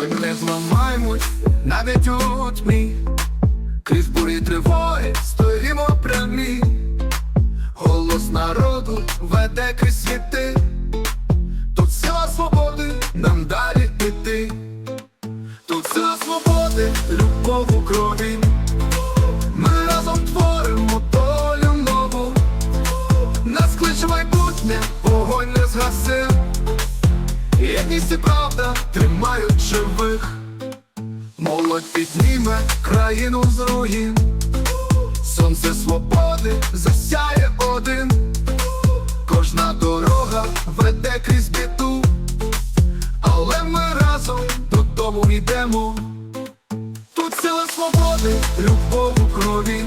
Ми не зламаємось навіть у тьмі Крізь бурі тривоги стоїмо прямі. Голос народу веде крізь світи Єдність і правда тримають живих. Молодь підніме країну з руїн. Сонце свободи засяє один. Кожна дорога веде крізь біду. Але ми разом додому йдемо. Тут сила свободи, любов у крові.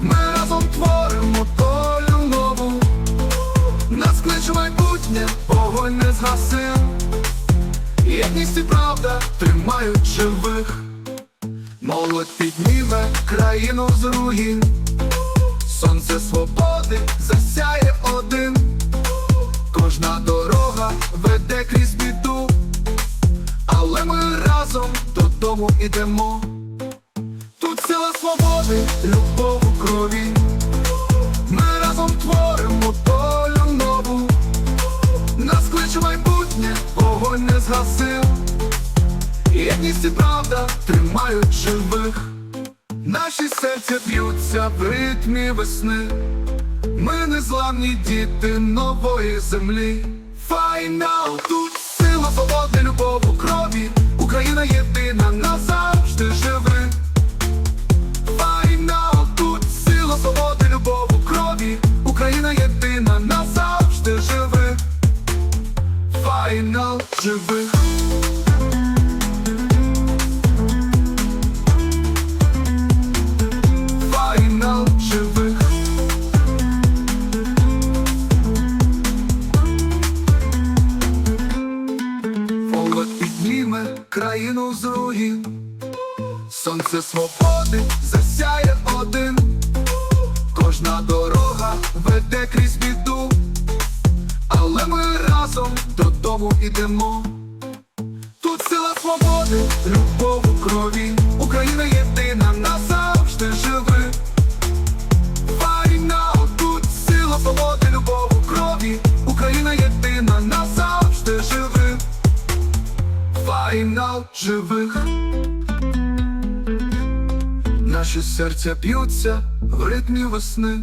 Ми разом творимо долю нову. Нас кличе майбутнє, вогонь не згасив. Єдність і правда тримають живих Молодь підніме країну з руїн. Сонце свободи засяє один. Кожна дорога веде крізь біду. Але ми разом додому ідемо Тут сила свободи, любов у крові Нас майбутнє, вогонь не згасив. Єдність і правда тримають живих. Наші серця б'ються в ритмі весни. Ми незламні діти нової землі. Файнал тут сила свободи, любов у крові. Україна єдина країну з руїн. Сонце свободи засяє один. Кожна дорога веде крізь біду. Але ми разом додому ідемо Тут сила свободи, любов у крові. Україна єдина Файнал живих. Наші серця б'ються в ритмі весни